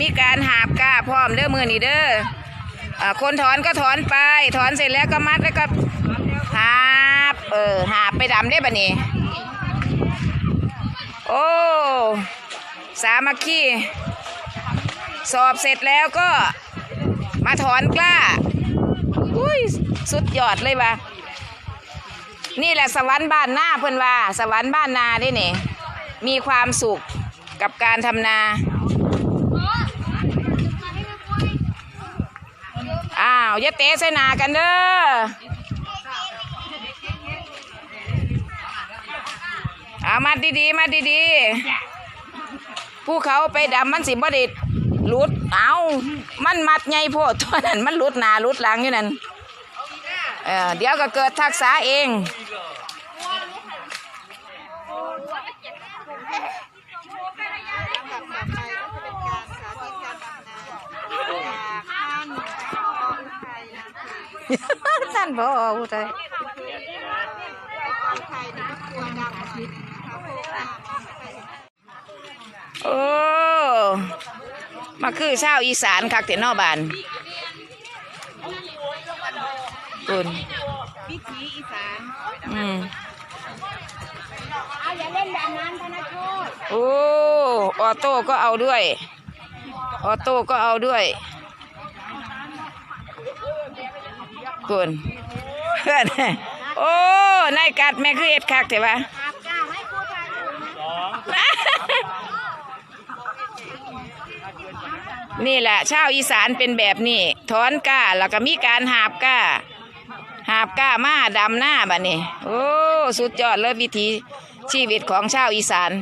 มีการหาบก้าพร้อมเด้อมือนี่เด้ออคนถอนก็ถอนไป ถอนเสร็จแล้วก็มัดแล้วก็หาบเออหาบไปดำได้ปะนี่โอ้สามัคคีสอบเสร็จแล้วก็มาถอนกล้าอุ้ยสุดยอดเลยว่ะนี่แหละสวรรค์บ้านหน้าเพิ่อนว่า สวรรค์บ้านนาได้นี่มีความสุขกับการทำนา อ้าวอย่าเตะใส่หนากันเด้อเอามาดีๆ มาดีๆ ผู้เขาไปดำมันสิบ่ได้หลุด เอามันมัดไงโพดตัวนั้นมันลุดหนาลุดหลังอยู่นั่นเออเดี๋ยวก็เกิดทักษะเอง ท่านพออุทัยผอไทยนี่ก็ตัวดำชิดนะคะโอ้มาคือชาวอีสานคักแต่นอบานตุนวิถีอีสานอืมเอาอย่าเล่นแบบนั้นธนโชโอ้ ออโต้ก็เอาด้วย ออโต้ก็เอาด้วย กุนเพื่อนโอ้นายกัดแม่คือเอ็ดคักแต่ว่าอาบก้าให้พูดไปนี่แหละชาวอีสานเป็นแบบนี้ถอนก้าแล้วก็มีการหาบก้า หาบก้ามาดำหน้าบัดนี้โอ้สุดยอดเลยวิถีชีวิตของชาวอีสาน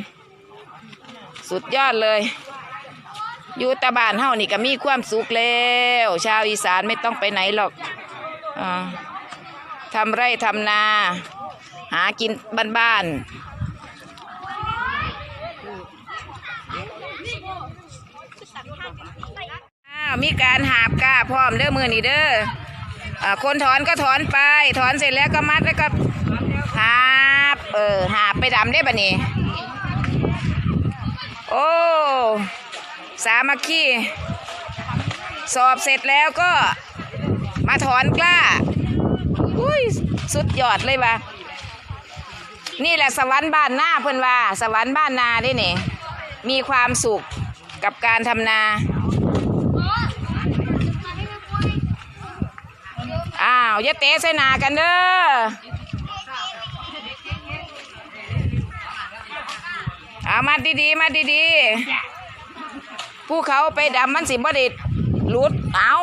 สุดยอดเลยอยู่แตะบ้านเฮานี่ก็มีความสุขแล้ว ชาวอีสานไม่ต้องไปไหนหรอกอา ทำไร่ทำนา หากินบ้านๆอ้าวมีการหาบก้าพร้อมเด้อมือนี่เด้ออคนถอนก็ถอนไป ถอนเสร็จแล้วก็มัดแล้วก็หาบเออหาบไปดำได้ปะนี่โอ้สามัคคีสอบเสร็จแล้วก็ อนกล้าอุ้ยสุดยอดเลยว่ะนี่แหละสวรรค์บ้านหน้าเพิ่อนว่า สวรรค์บ้านนาได้นี่มีความสุขกับการทำนา อ้าวอย่าเตะใส่หนากันเด้อเอามาดีๆ มาดีๆ ผู้เขาไปดำมันสิบ่ได้หลุด เอา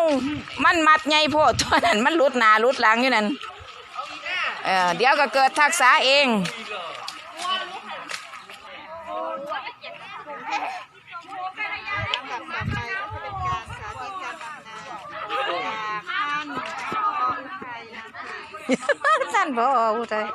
มันมัดไงโพดตัวนั้นมันลุดหนาลุดหลังอยู่นั่นเออเดี๋ยวก็เกิดทักษะเองลำดับต่อก็จะเป็นพ่อไทยนะคะท่านพออุทัย